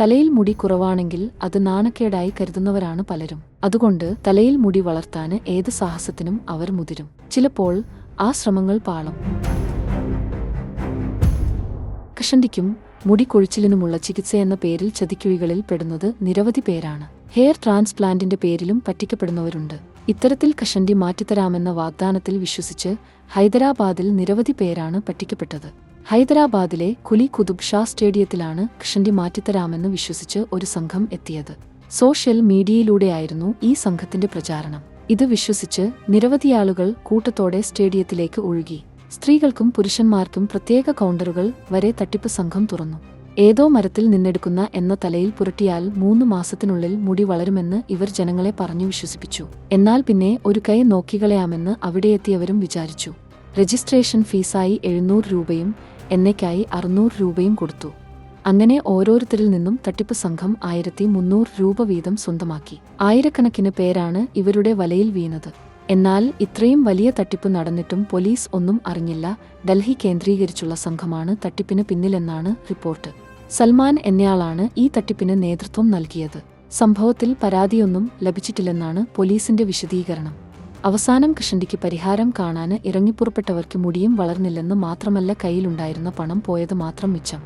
തലയിൽ മുടി കുറവാണെങ്കിൽ അത് നാണക്കേടായി കരുതുന്നവരാണ് പലരും. അതുകൊണ്ട് തലയിൽ മുടി വളർത്താൻ ഏത് സാഹസത്തിനും അവർ മുതിരും. ചിലപ്പോൾ ആ ശ്രമങ്ങൾ പാളും. കഷണ്ടിക്കും മുടി കൊഴിച്ചിലിനുമുള്ള ചികിത്സയെന്ന പേരിൽ ചതിക്കുഴികളിൽ പെടുന്നത് നിരവധി പേരാണ്. ഹെയർ ട്രാൻസ്പ്ലാന്റിന്റെ പേരിലും പറ്റിക്കപ്പെടുന്നവരുണ്ട്. ഇത്തരത്തിൽ കഷണ്ടി മാറ്റിത്തരാമെന്ന വാഗ്ദാനത്തിൽ വിശ്വസിച്ച് ഹൈദരാബാദിൽ നിരവധി പേരാണ് പറ്റിക്കപ്പെട്ടത്. ഹൈദരാബാദിലെ കുലി കുതുബ് ഷാ സ്റ്റേഡിയത്തിലാണ് കൃഷ്ണന്റെ മാറ്റിത്തരാമെന്ന് വിശ്വസിച്ച് ഒരു സംഘം എത്തിയത്. സോഷ്യൽ മീഡിയയിലൂടെയായിരുന്നു ഈ സംഘത്തിന്റെ പ്രചാരണം. ഇത് വിശ്വസിച്ച് നിരവധിയാളുകൾ കൂട്ടത്തോടെ സ്റ്റേഡിയത്തിലേക്ക് ഒഴുകി. സ്ത്രീകൾക്കും പുരുഷന്മാർക്കും പ്രത്യേക കൗണ്ടറുകൾ വരെ തട്ടിപ്പ് സംഘം തുറന്നു. ഏതോ മരത്തിൽ നിന്നെടുക്കുന്ന എന്ന തലയിൽ പുരട്ടിയാൽ മൂന്ന് മാസത്തിനുള്ളിൽ മുടി വളരുമെന്ന് ഇവർ ജനങ്ങളെ പറഞ്ഞു വിശ്വസിപ്പിച്ചു. എന്നാൽ പിന്നെ ഒരു കൈ നോക്കികളയാമെന്ന് അവിടെയെത്തിയവരും വിചാരിച്ചു. രജിസ്ട്രേഷൻ ഫീസായി എഴുന്നൂറ് രൂപയും എന്നയ്ക്കായി അറുന്നൂറ് രൂപയും കൊടുത്തു. അങ്ങനെ ഓരോരുത്തരിൽ നിന്നും തട്ടിപ്പ് സംഘം ആയിരത്തി മുന്നൂറ് രൂപ വീതം സ്വന്തമാക്കി. ആയിരക്കണക്കിന് പേരാണ് ഇവരുടെ വലയിൽ വീണത്. എന്നാൽ ഇത്രയും വലിയ തട്ടിപ്പ് നടന്നിട്ടും പോലീസ് ഒന്നും അറിഞ്ഞില്ല. ഡൽഹി കേന്ദ്രീകരിച്ചുള്ള സംഘമാണ് തട്ടിപ്പിന് പിന്നിലെന്നാണ് റിപ്പോർട്ട്. സൽമാൻ എന്നയാളാണ് ഈ തട്ടിപ്പിന് നേതൃത്വം നൽകിയത്. സംഭവത്തിൽ പരാതിയൊന്നും ലഭിച്ചിട്ടില്ലെന്നാണ് പോലീസിന്റെ വിശദീകരണം. അവസാനം കഷണ്ടിക്ക് പരിഹാരം കാണാന് ഇറങ്ങിപ്പുറപ്പെട്ടവർക്ക് മുടിയും വളർന്നില്ലെന്ന് മാത്രമല്ല കയ്യിലുണ്ടായിരുന്ന പണം പോയത് മാത്രം മിച്ചം.